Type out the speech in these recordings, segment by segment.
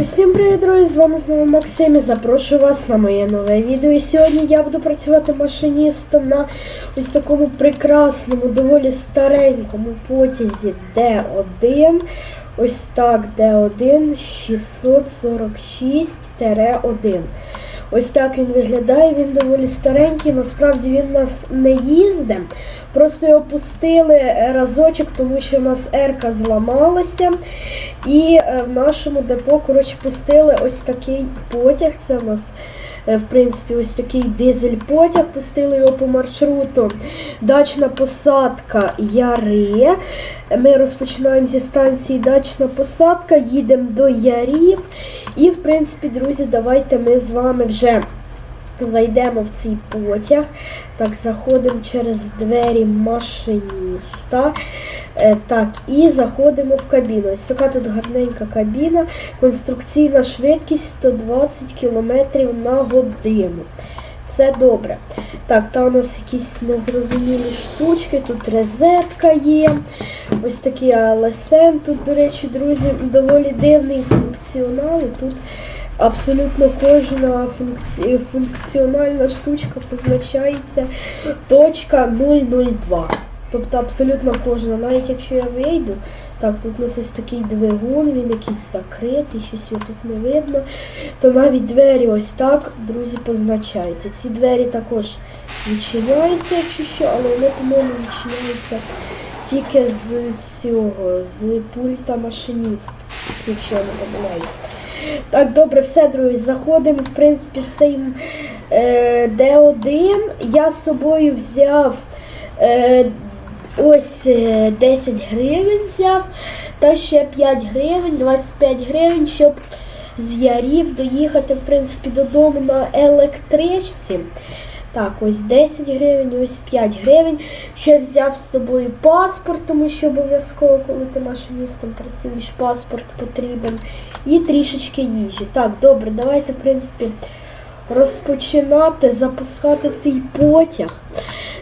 Усім привіт, друзі! З вами знову Максим і запрошую вас на моє нове відео. І сьогодні я буду працювати машиністом на ось такому прекрасному, доволі старенькому потязі D1. Ось так, Д1 646-1. Ось так він виглядає, він доволі старенький, насправді він у нас не їздить. Просто його пустили е, разочок, тому що в нас Ерка зламалася. І е, в нашому депо, коротше, пустили ось такий потяг. Це у нас, в принципі, ось такий дизель-потяг. Пустили його по маршруту. Дачна посадка Яри. Ми розпочинаємо зі станції Дачна посадка, їдемо до Ярів. І, в принципі, друзі, давайте ми з вами вже. Зайдемо в цей потяг. Так, заходимо через двері машиніста. Е, так, і заходимо в кабіну. Ось така тут гарненька кабіна. Конструкційна швидкість 120 км на годину. Це добре. Так, там у нас якісь незрозумілі штучки, тут розетка є. Ось такий ALSM. Тут, до речі, друзі, доволі дивний функціонал. І Тут абсолютно кожна функці... функціональна штучка позначається точка 002. Тобто абсолютно кожна. Навіть якщо я вийду, так, тут у нас ось такий двигун, він якийсь закритий, щось його тут не видно. То навіть двері ось так, друзі, позначаються. Ці двері також відчиняються, якщо що, але вони, по-моєму, відчиняються тільки з цього, з пульта машиніст, якщо я не помиляюсь. Так, добре, все, друзі, заходимо, в принципі, в цей е, Д1. Я з собою взяв е, ось е, 10 гривень взяв, та ще 5 гривень, 25 гривень, щоб з Ярів доїхати, в принципі, додому на електричці. Так, ось 10 гривень, ось 5 гривень. Ще взяв з собою паспорт, тому що обов'язково, коли ти машиністом працюєш, паспорт потрібен. І трішечки їжі. Так, добре, давайте, в принципі, розпочинати, запускати цей потяг.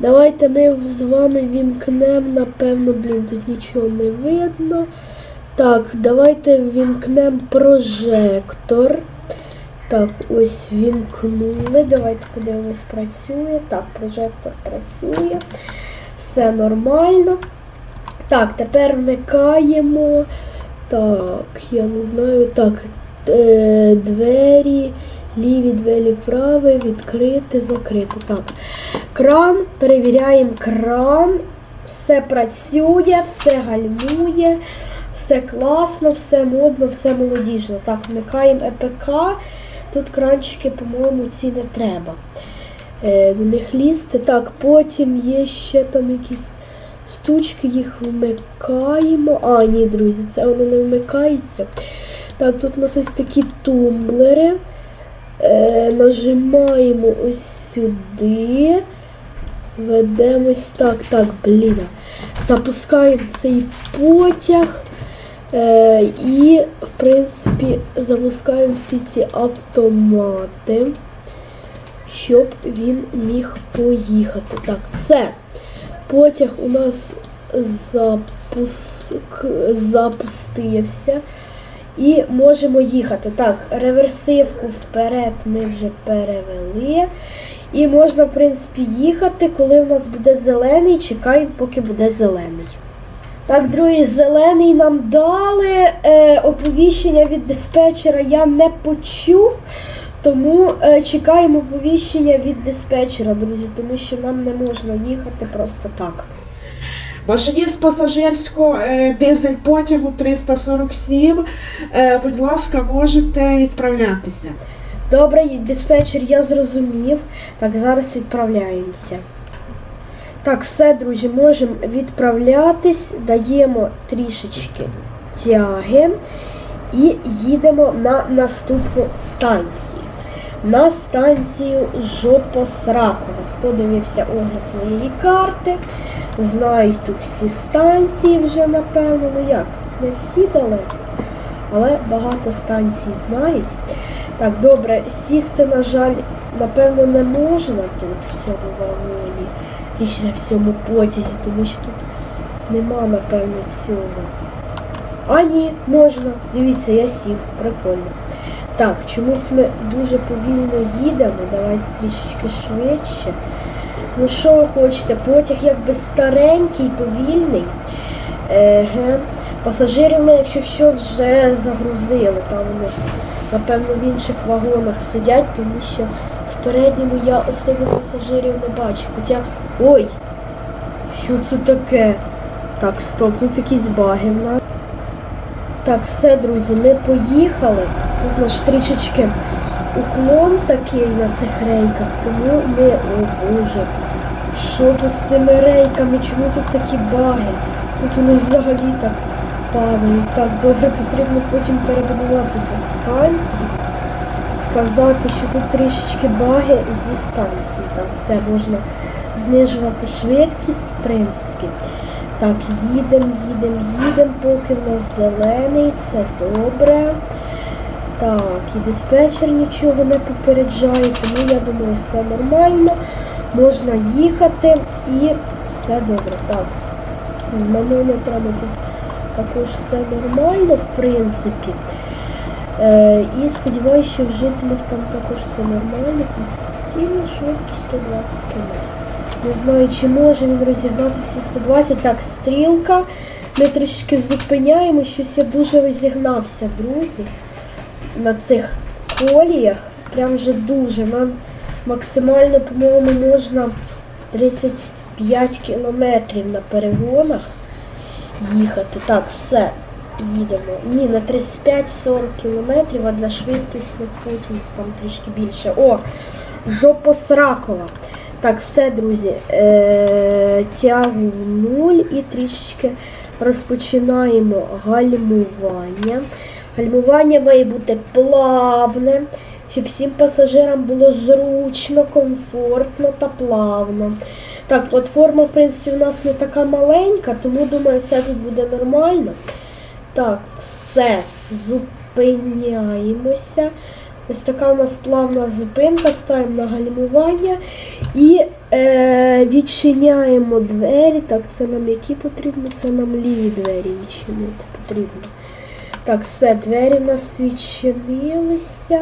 Давайте ми з вами вімкнемо, напевно, блін, тут нічого не видно. Так, давайте вімкнемо прожектор. Так, ось вімкнули. Давайте подивимось, працює. Так, прожектор працює. Все нормально. Так, тепер вмикаємо. Так, я не знаю. Так, е, двері, ліві двері праві, відкрити, закрити. Так. Кран, перевіряємо кран. Все працює, все гальмує, все класно, все модно, все молодіжно. Так, вмикаємо ЕПК. Тут кранчики, по-моєму, ці не треба. Е, до них лізти. Так, потім є ще там якісь штучки, їх вмикаємо. А, ні, друзі, це воно не вмикається. Так, тут у нас ось такі тумблери. Е, нажимаємо ось сюди. Ведемось так, так, блін. Запускаємо цей потяг. Е, і, в принципі, запускаємо всі ці автомати, щоб він міг поїхати. Так, все. Потяг у нас запуск... запустився. І можемо їхати. Так, реверсивку вперед ми вже перевели. І можна, в принципі, їхати, коли у нас буде зелений, чекаємо, поки буде зелений. Так, друзі, зелений нам дали. Е, оповіщення від диспетчера я не почув, тому е, чекаємо оповіщення від диспетчера, друзі, тому що нам не можна їхати просто так. Машиніст пасажирського е, дизель потягу 347. Е, будь ласка, можете відправлятися. Добре, диспетчер, я зрозумів. Так, зараз відправляємося. Так, все, друзі, можемо відправлятись, даємо трішечки тяги і їдемо на наступну станцію. На станцію Жопосракова. Хто дивився огляд моєї карти, знають тут всі станції вже, напевно. Ну як, не всі далеко, але багато станцій знають. Так, добре, сісти, на жаль, напевно, не можна тут в цьому вагоні. І ще в цьому потязі, тому що тут нема, напевно, цього. А ні, можна. Дивіться, я сів. Прикольно. Так, чомусь ми дуже повільно їдемо. Давайте трішечки швидше. Ну що ви хочете? Потяг якби старенький, повільний. Еге. Пасажирів ми, якщо що, вже загрузили. Там вони, напевно, в інших вагонах сидять, тому що передньому я особо пасажирів не бачу. Хоча. Ой! Що це таке? Так, стоп, тут якісь баги в нас. Так, все, друзі, ми поїхали. Тут наш трішечки уклон такий на цих рейках, тому ми. О боже. Що це з цими рейками? Чому тут такі баги? Тут вони взагалі так падають. Так, добре, потрібно потім перебудувати цю станцію. Сказати, що тут трішечки баги зі станції. Так, все можна знижувати швидкість, в принципі. Так, їдемо, їдемо, їдемо, поки в нас зелений, це добре. Так, і диспетчер нічого не попереджає, тому я думаю, все нормально. Можна їхати і все добре. Так, з манометрами тут також все нормально, в принципі. Е, і сподіваюся, що в жителів там також все нормально, постійно швидкість 120 км. Не знаю, чи може він розігнати всі 120. Так, стрілка. Ми трішки зупиняємо, щось я дуже розігнався, друзі. На цих коліях. Прям вже дуже. Нам максимально, по-моєму, можна 35 кілометрів на перегонах їхати. Так, все. Їдемо. Ні, на 35-40 кілометрів, а для швидкісних потім там трішки більше. О! Жопосракова. Так, все, друзі. Е- тягу в нуль і трішечки розпочинаємо гальмування. Гальмування має бути плавне, щоб всім пасажирам було зручно, комфортно та плавно. Так, платформа, в принципі, у нас не така маленька, тому думаю, все тут буде нормально. Так, все, зупиняємося. Ось така у нас плавна зупинка, ставимо на гальмування і е, відчиняємо двері. Так, це нам які потрібно? Це нам ліві двері відчинити потрібно. Так, все, двері в нас відчинилися.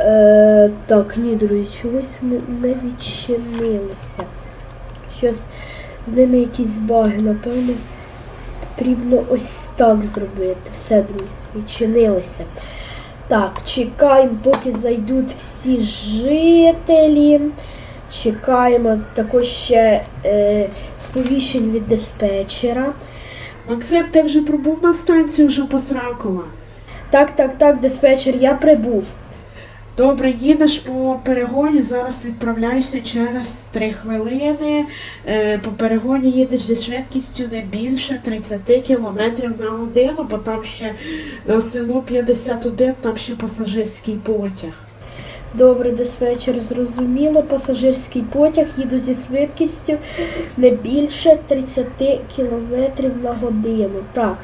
Е, так, ні, друзі, чогось не, не відчинилися. Щось з ними якісь баги, напевно, потрібно ось так зробити. Все, друзі, відчинилися. Так, чекаємо, поки зайдуть всі жителі. Чекаємо також ще е, сповіщень від диспетчера. Максим, ти вже прибув на станцію посракова? Так, так, так, диспетчер, я прибув. Добре, їдеш по перегоні, зараз відправляйся через 3 хвилини. Е, по перегоні їдеш зі швидкістю не більше 30 км на годину, бо там ще на село 51, там ще пасажирський потяг. Добре, диспетчер, зрозуміло. Пасажирський потяг їду зі швидкістю не більше 30 км на годину. Так,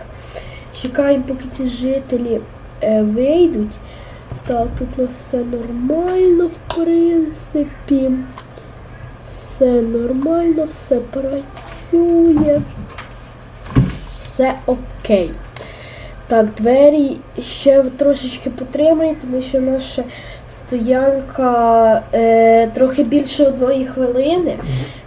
чекаємо, поки ці жителі е, вийдуть. Так, тут у нас все нормально, в принципі. Все нормально, все працює. Все окей. Так, двері ще трошечки потримай, тому що наша стоянка е, трохи більше одної хвилини.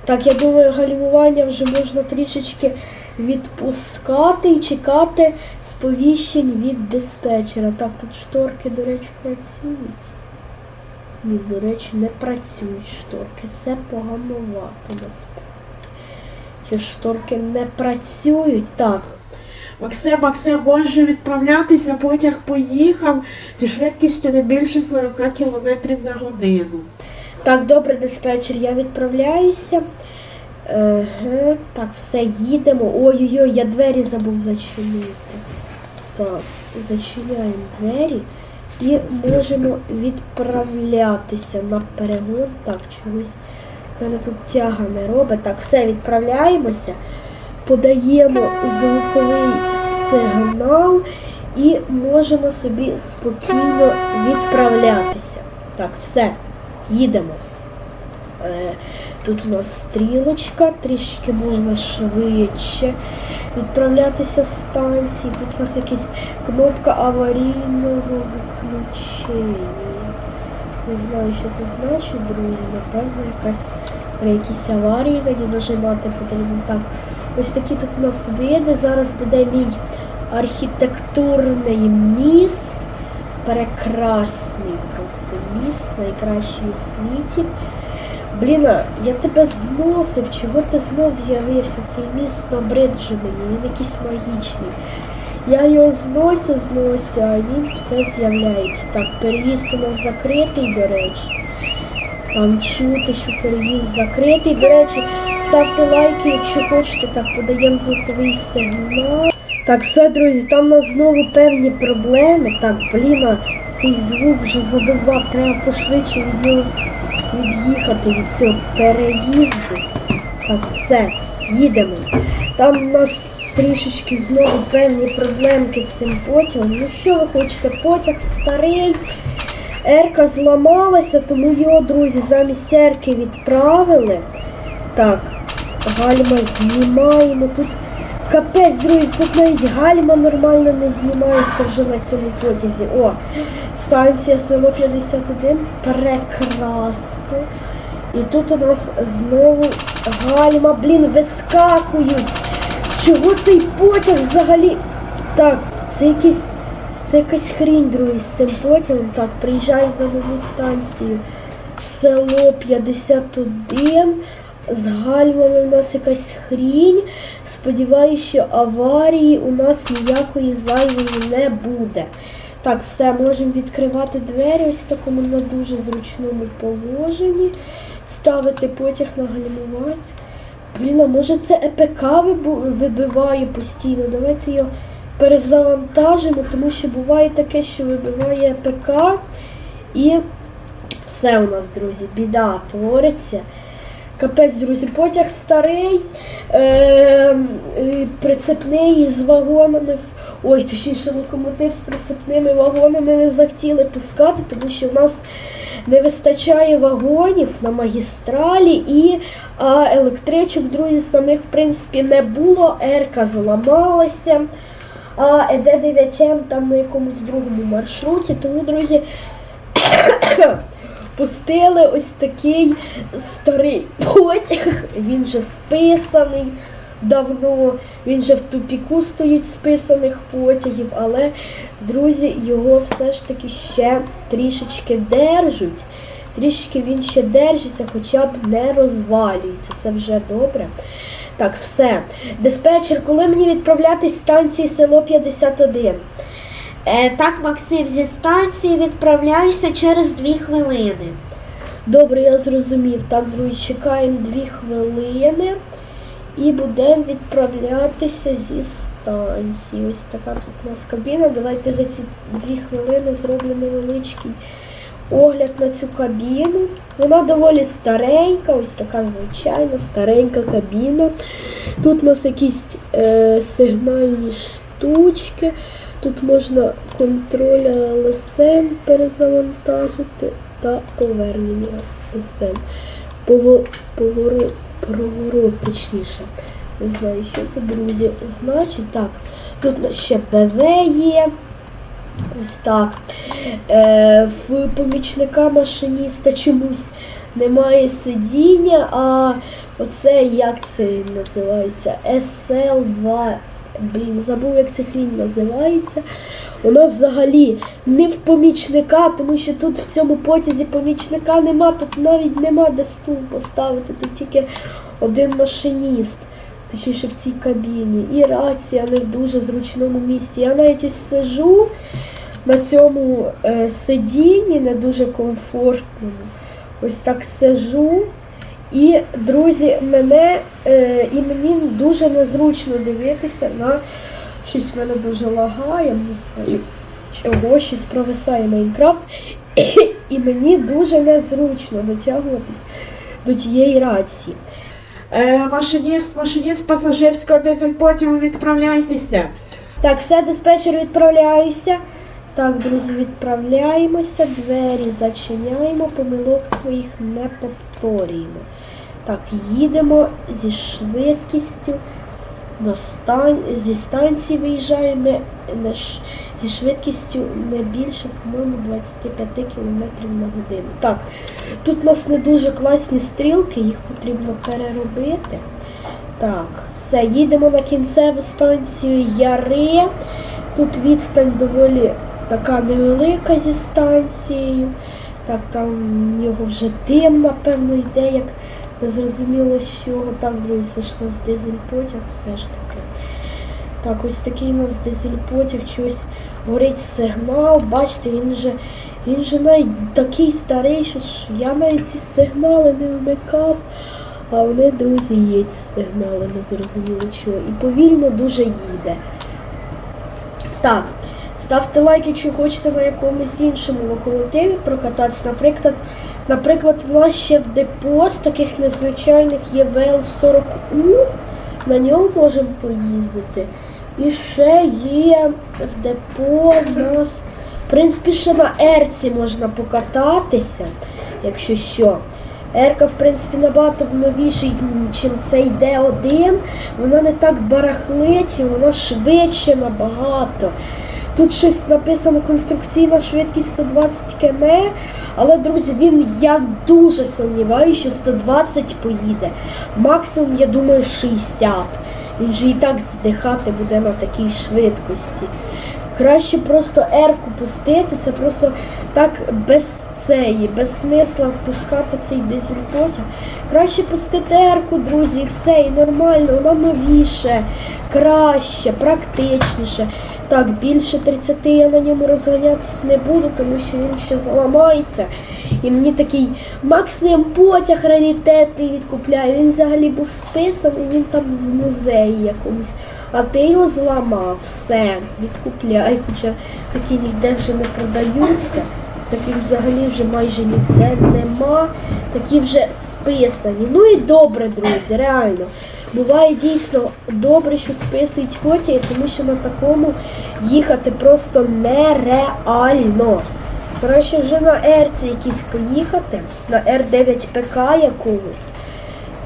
Так, я думаю, гальмування вже можна трішечки відпускати і чекати сповіщень від диспетчера. Так, тут шторки, до речі, працюють. Ні, до речі, не працюють шторки. Це погановато насправді. Ці шторки не працюють. Так. Максим, Максим, може відправлятися, потяг поїхав зі швидкістю не більше 40 км на годину. Так, добре, диспетчер, я відправляюся. Еге, так, все, їдемо. Ой-ой-ой, я двері забув зачинити. Так, зачиняємо двері і можемо відправлятися на перегон. Так, чогось мене тут тяга не робить. Так, все, відправляємося, подаємо звуковий сигнал і можемо собі спокійно відправлятися. Так, все, їдемо. Тут у нас стрілочка, трішки можна швидше відправлятися з станції. Тут у нас якась кнопка аварійного виключення. Не знаю, що це значить, друзі. Напевно, якась при якійсь аварії ній нажимати потрібно. Так, ось такі тут у нас види. Зараз буде мій архітектурний міст. Прекрасний просто міст, найкращий у світі. Блін, а я тебе зносив, чого ти знов з'явився? Цей міст набрид вже мені, він якийсь магічний. Я його зносю, зносю, а він все з'являється. Так, переїзд у нас закритий, до речі. Там чути, що переїзд закритий. До речі, ставте лайки, якщо хочете, так подаємо звуковий сигнал. Так, все, друзі, там у нас знову певні проблеми. Так, блін, цей звук вже задовбав, треба пошвидше від нього від'їхати від цього переїзду. Так, все, їдемо. Там у нас трішечки знову певні проблемки з цим потягом. Ну що ви хочете, потяг старий. Ерка зламалася, тому його, друзі, замість Ерки відправили. Так, гальма знімаємо. Тут капець, друзі, тут навіть гальма нормально не знімається вже на цьому потязі. О, станція село 51. Прекрасно. І тут у нас знову гальма, блін, вискакують. Чого цей потяг взагалі? Так, це якийсь. Це якась хрінь, друзі, з цим потягом. Так, приїжджають на нову станцію. Село 51. З гальмами у нас якась хрінь. Сподіваюся, що аварії у нас ніякої зайвої не буде. Так, все, можемо відкривати двері ось в такому на дуже зручному положенні. Ставити потяг на гальмування. Блін, а може це ЕПК вибиває постійно. Давайте його перезавантажимо, тому що буває таке, що вибиває ЕПК і все у нас, друзі, біда твориться. Капець, друзі, потяг старий, е, прицепний з вагонами. Ой, точніше, локомотив з прицепними вагонами не захотіли пускати, тому що в нас не вистачає вагонів на магістралі і а, електричок, друзі, самих в принципі не було. Ерка зламалася. А ЕД-9М там на якомусь другому маршруті. Тому, друзі, пустили ось такий старий потяг. Він вже списаний давно. Він же в тупіку стоїть списаних потягів, але друзі, його все ж таки ще трішечки держуть. Трішки він ще держиться, хоча б не розвалюється. Це вже добре. Так, все. Диспетчер, коли мені відправлятись з станції село 51? Е, так, Максим, зі станції відправляюся через дві хвилини. Добре, я зрозумів. Так, друзі, чекаємо дві хвилини і будемо відправлятися зі станції. Ось така тут у нас кабіна. Давайте за ці дві хвилини зроблю невеличкий огляд на цю кабіну. Вона доволі старенька, ось така звичайна старенька кабіна. Тут у нас якісь е, сигнальні штучки. Тут можна контроль ЛСМ перезавантажити та повернення ЛСМ. Поворот, проворот, точніше. Не знаю, що це, друзі, значить. Так, тут ще ПВ є. Ось так. Е, в помічника машиніста чомусь немає сидіння, а оце як це називається? SL2. Блін, забув, як це хрінь називається. Воно взагалі не в помічника, тому що тут в цьому потязі помічника нема, тут навіть нема де стул поставити, тут тільки один машиніст. Точніше в цій кабіні. І рація не в дуже зручному місці. Я навіть ось сижу на цьому е, сидінні, не дуже комфортному. Ось так сижу. І, друзі, мене е, і мені дуже незручно дивитися на щось в мене дуже лагає, не знаю чого, щось провисає Майнкрафт. І мені дуже незручно дотягуватись до тієї рації. Е, машиніст, машиніст пасажирського дизель-потягу відправляйтеся. Так, все, диспетчер, відправляюся. Так, друзі, відправляємося, двері зачиняємо, помилок своїх не повторюємо. Так, їдемо зі швидкістю на стан... зі станції виїжджаємо на зі швидкістю не більше, по-моєму, 25 км на годину. Так, тут у нас не дуже класні стрілки, їх потрібно переробити. Так, все, їдемо на кінцеву станцію Яри. Тут відстань доволі така невелика зі станцією. Так, там в нього вже дим, напевно, йде, як зрозуміло чого. Так, друзі, це ж у нас дизель потяг, все ж таки. Так, ось такий у нас дизель потяг, щось горить сигнал. Бачите, він вже, він вже навіть такий старий, що ж я навіть ці сигнали не вмикав. А вони, друзі, є ці сигнали, не зрозуміло чого. І повільно дуже їде. Так, ставте лайк, якщо хочете на якомусь іншому локомотиві прокататися. Наприклад, наприклад, в нас ще в депо з таких незвичайних є ВЛ-40У. На ньому можемо поїздити. І ще є в депо в нас. В принципі, ще на Ерці можна покататися, якщо що. Ерка, в принципі, набагато новіший, ніж цей Д1. Вона не так барахлить, вона швидше набагато. Тут щось написано конструкційна швидкість 120 км, але, друзі, він я дуже сумніваюся, що 120 поїде. Максимум, я думаю, 60. Він же і так здихати буде на такій швидкості. Краще просто ерку пустити, це просто так без цієї, без смисла впускати цей дизель потяг. Краще пустити ерку, друзі, і все, і нормально, воно новіше, краще, практичніше. Так, більше 30 я на ньому розганятися не буду, тому що він ще заламається. І мені такий максимум потяг раритетний відкупляє. Він взагалі був списаний, він там в музеї якомусь. А ти його зламав, все, відкупляй, хоча такі ніде вже не продаються, таких взагалі вже майже ніде нема, такі вже списані. Ну і добре, друзі, реально. Буває дійсно добре, що списують потяги, тому що на такому їхати просто нереально. Краще вже на Ерці якісь поїхати, на Р9 ПК якомусь.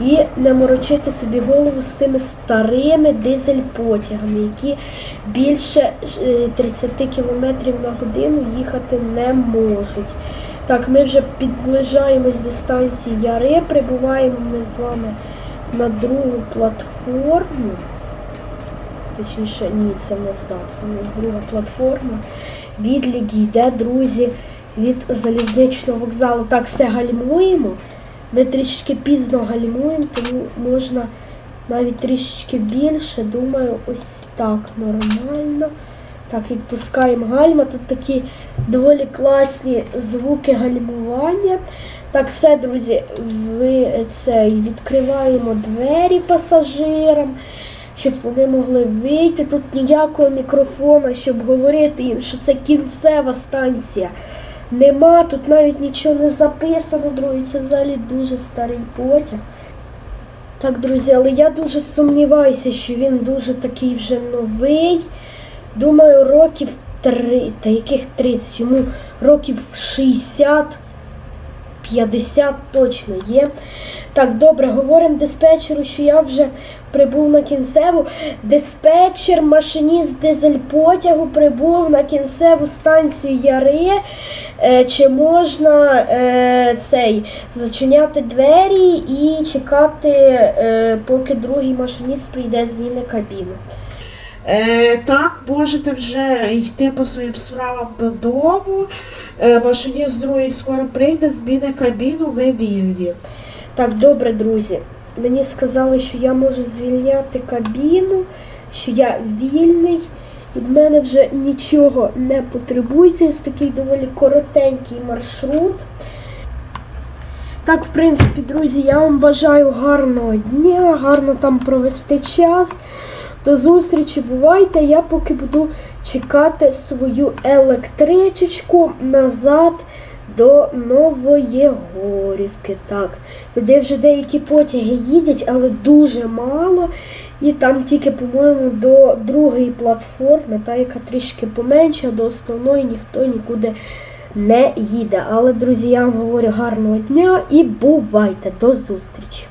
І не морочити собі голову з цими старими дизель-потягами, які більше е, 30 км на годину їхати не можуть. Так, ми вже підближаємось до станції Яри, прибуваємо ми з вами на другу платформу. Точніше, ні, це да, це в нас друга платформа. Відлік йде, друзі, від залізничного вокзалу. Так, все гальмуємо. Ми трішки пізно гальмуємо, тому можна навіть трішечки більше. Думаю, ось так нормально. Так, відпускаємо гальма. Тут такі доволі класні звуки гальмування. Так, все, друзі, ви це відкриваємо двері пасажирам, щоб вони могли вийти. Тут ніякого мікрофона, щоб говорити їм, що це кінцева станція. Нема, тут навіть нічого не записано, друзі. Це взагалі дуже старий потяг. Так, друзі, але я дуже сумніваюся, що він дуже такий вже новий. Думаю, років три, та яких 30, йому років 60. 50 точно є. Так, добре, говоримо диспетчеру, що я вже прибув на кінцеву. Диспетчер, машиніст дизель-потягу прибув на кінцеву станцію Яри. Е, чи можна е, цей зачиняти двері і чекати, е, поки другий машиніст прийде зміни кабіну. Е, так, можете вже йти по своїм справам додому. Е, машиніст з другої скоро прийде, зміни кабіну, ви вільні. Так, добре, друзі. Мені сказали, що я можу звільняти кабіну, що я вільний. Від мене вже нічого не потребується. Ось такий доволі коротенький маршрут. Так, в принципі, друзі, я вам бажаю гарного дня, гарно там провести час. До зустрічі, бувайте. Я поки буду чекати свою електричечку назад до Нової Горівки. Так, туди вже деякі потяги їдять, але дуже мало. І там тільки, по-моєму, до другої платформи, та яка трішки поменша, до основної ніхто нікуди не їде. Але, друзі, я вам говорю гарного дня і бувайте. До зустрічі!